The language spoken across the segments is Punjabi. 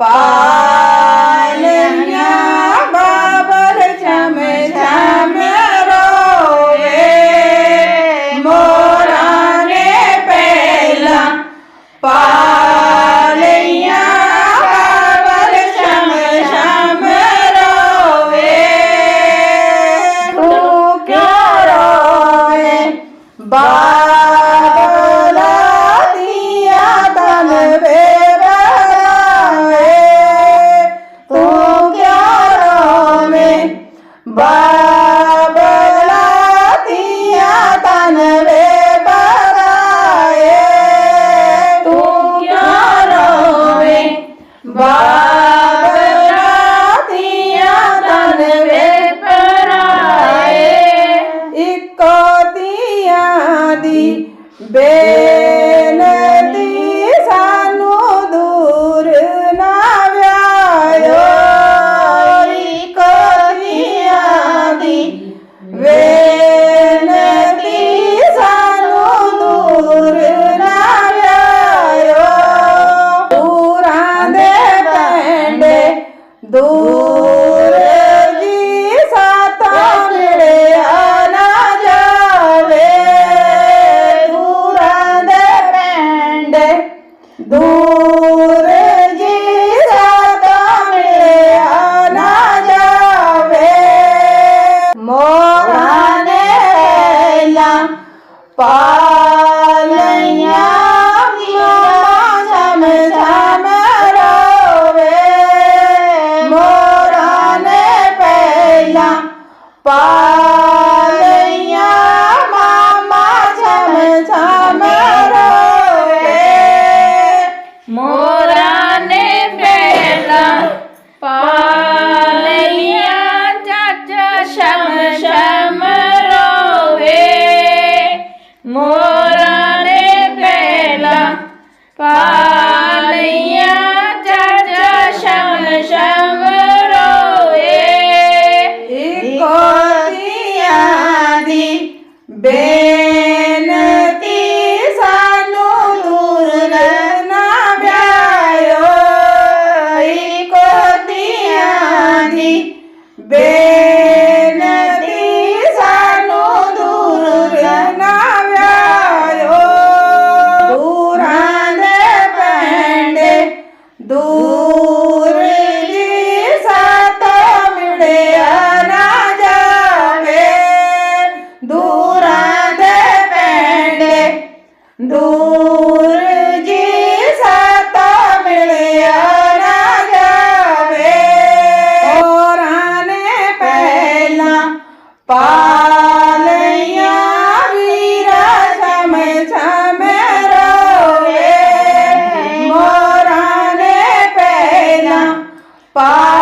Bye. do Bye.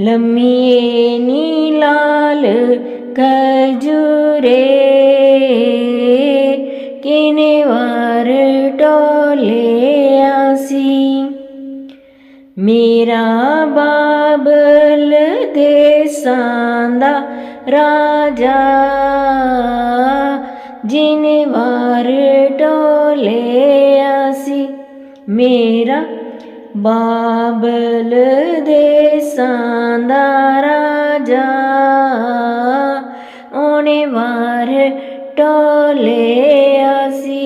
ਲੰਮੀਏ ਨੀ ਲਾਲ ਕਜੂਰੇ ਕਿਨੇ ਵਾਰ ਟੋਲੇ ਆਸੀ ਮੇਰਾ ਬਾਬਲ ਦੇਸਾਂ ਦਾ ਰਾਜਾ, ਜਿਨੇ ਵਾਰ ਟੋਲੇ ਆਸੀ ਮੇਰਾ ਬਾਬਲ ਦੇ ਦੇਸਾਂ ਦਾ ਰਾਜਾ। ਉਹਨੇ ਵਾਰ ਟੋਲਿਆ ਸੀ।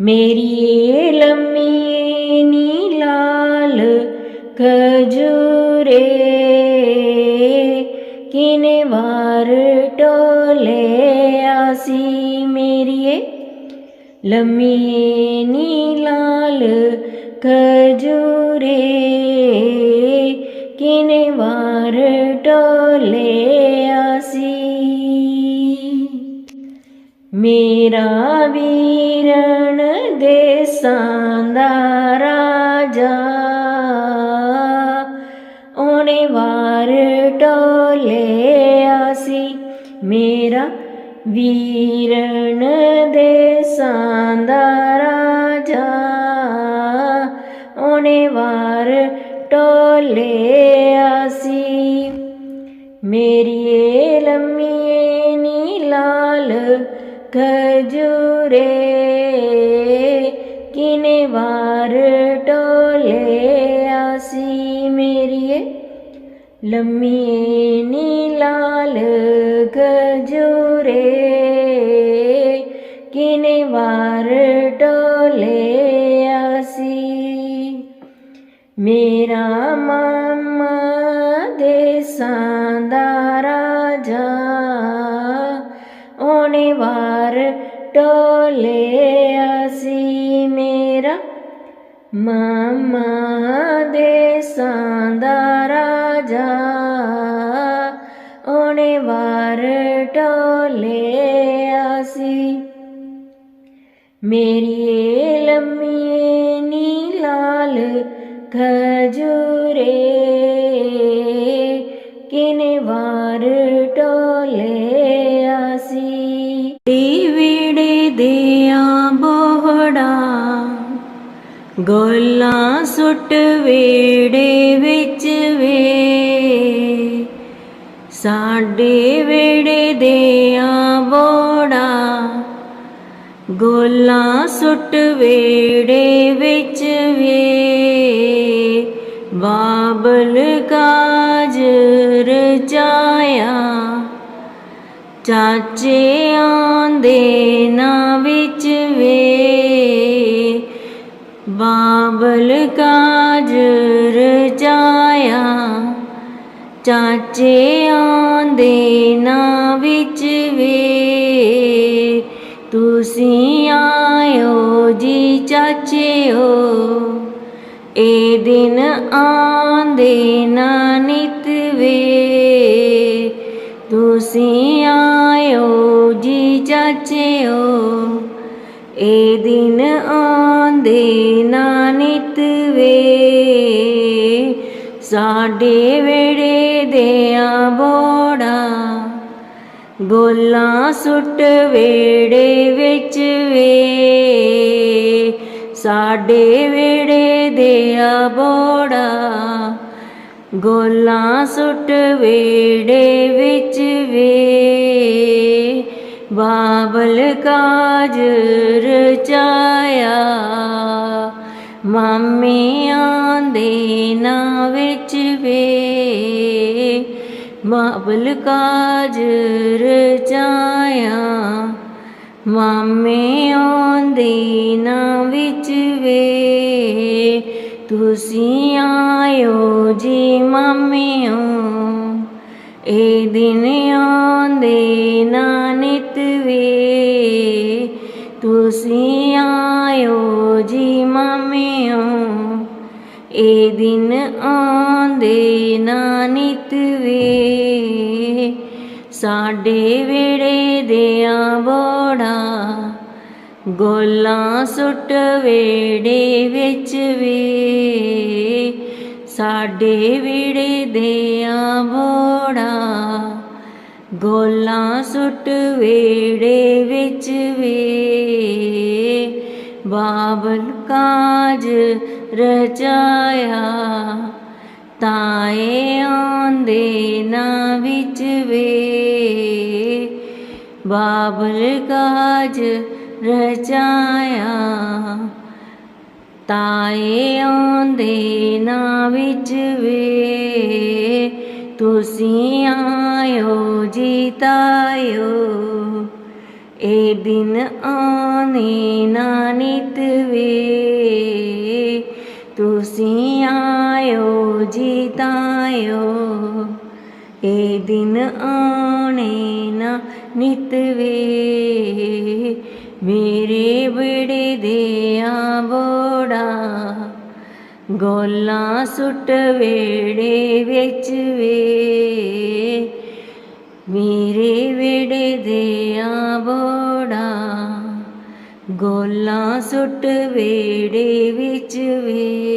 ਮੇਰੀ ਲੰਮੀ ਨੀ ਲਾਲ ਖਜੂਰੇ ਕਿਨੇ ਵਾਰ ਟੋਲਿਆ ਸੀ? ਮੇਰੀ ਲੰਮੀ ਨੀ ਲਾਲ ਖਜੂਰੇ ਕਿਨੇ ਵਾਰ ਟੋਲੇ ਆਸੀ ਮੇਰਾ ਵੀਰਣ ਦੇਸਾਂ ਦਾ ਰਾਜਾ, ਉਹਨੇ ਵਾਰ ਟੋਲੇ ਸੀ। ਮੇਰਾ ਵੀਰ ਲਾਲ ਖਜੂਰੇ, ਕਿਨੇ ਵਾਰ ਟੋਲਿਆ ਸੀ ਮੇਰੀਏ? ਲੰਮੀ ਨੀ ਲਾਲ ਖਜੂਰੇ, ਕਿਨੇ ਵਾਰ ਟੋਲਿਆ ਸੀ? ਮੇਰਾ राजा ओणे वार टोले आसी। मेरी लम्मी नी लाल खजूरे किने वार टोले आसी। ਗੋਲਾਂ ਸੁੱਟ ਵੇੜੇ ਵਿੱਚ ਵੇ। ਸਾਡੇ ਵੇੜੇ ਦਿਆਂ ਬੋੜਾ ਗੋਲਾਂ ਸੁੱਟ ਵੇੜੇ ਵਿੱਚ ਵੇ। ਬਾਬਲ ਕਾਜ ਰਚਾਇਆ ਚਾਚੇ ਬਾਬਲ ਕਾਜ ਰਚਾਇਆ। ਚਾਚੇ ਆਂਦੇ ਨਾ ਵਿੱਚ ਵੇ। ਤੁਸੀਂ ਆਇਓ ਜੀ ਚਾਚਿਓ। ਇਹ ਦਿਨ ਆਂਦੇ ਨਾ ਨਿਤ ਵੇ। ਤੁਸੀਂ ਆਇਓ ਜੀ ਚਾਚਿਓ। ਇਹ ਦਿਨ ਆਂਦੇ ਵੇ ਸਾਡੇ ਵੇੜੇ ਦਿਆਂ ਬੋੜਾ ਗੋਲਾਂ ਸੁੱਟ ਵੇੜੇ ਵਿੱਚ ਵੇ। ਸਾਡੇ ਵੇੜੇ ਦਿਆ ਬੋੜਾ, ਗੋਲਾਂ ਸੁੱਟ ਵੇੜੇ ਵਿੱਚ ਵੇ। ਬਾਬਲ ਕਾਜ ਰਚਾਇਆ ਮਾਮੇ ਆਂਦੇ ਨਾ ਵਿੱਚ ਵੇ। ਬਾਬਲ ਕਾਜ ਰਚਾਇਆ। ਮਾਮੇ ਆਉਂਦੇ ਨਾ ਵਿੱਚ ਵੇ। ਤੁਸੀਂ ਆਇਓ ਜੀ ਮਾਮਿਓ। ਇਹ ਦਿਨ ਆਉਂਦੇ ਨਾ ਨਿਤ ਵੇ। ਤੁਸੀਂ ਆਇਓ ਜੀ ਮਾਮਿਓ। ਇਹ ਦਿਨ ਆਉਂਦੇ ਨਾ ਨਿਤ ਵੇ। ਸਾਡੇ ਵੇੜੇ ਦਿਆਂ ਬੋੜਾ, ਗੋਲਾਂ ਸੁੱਟ ਵੇੜੇ ਵਿੱਚ ਵੇ। ਸਾਡੇ ਵੇੜੇ ਦਿਆਂ ਬੋੜਾ, ਗੋਲਾਂ ਸੁੱਟ ਵੇੜੇ ਵਿੱਚ ਵੇ। ਬਾਬਲ ਕਾਜ ਰਚਾਇਆ ਤਾਏ ਆਂਦੇ ਨਾ ਵਿੱਚ ਵੇ। ਬਾਬਲ ਕਾਜ ਰਚਾਇਆ ਤਾਏ ਆਉਂਦੇ ਨਾ ਵਿੱਚ ਵੇ। ਤੁਸੀਂ ਆਇਓ ਜੀ ਇਹ ਦਿਨ ਆਨੇ ਨਾ ਨਿਤ ਵੇ। ਤੁਸੀਂ ਆਇਓ, ਜੀਤਾਇਓ। ਇਹ ਦਿਨ ਆਉਣੇ ਨਾ ਨਿਤ ਵੇ। ਮੇਰੇ ਬੜੇ ਦਿਆਂ ਬੋੜਾ ਗੋਲਾਂ ਸੁੱਟ ਵੇੜੇ ਵਿੱਚ ਵੇ। ਮੇਰੇ ਵੇੜੇ ਦਿਆਂ ਬੋੜਾ ਗੋਲਾਂ ਸੁੱਟ ਵੇੜੇ ਵਿੱਚ ਵੇ।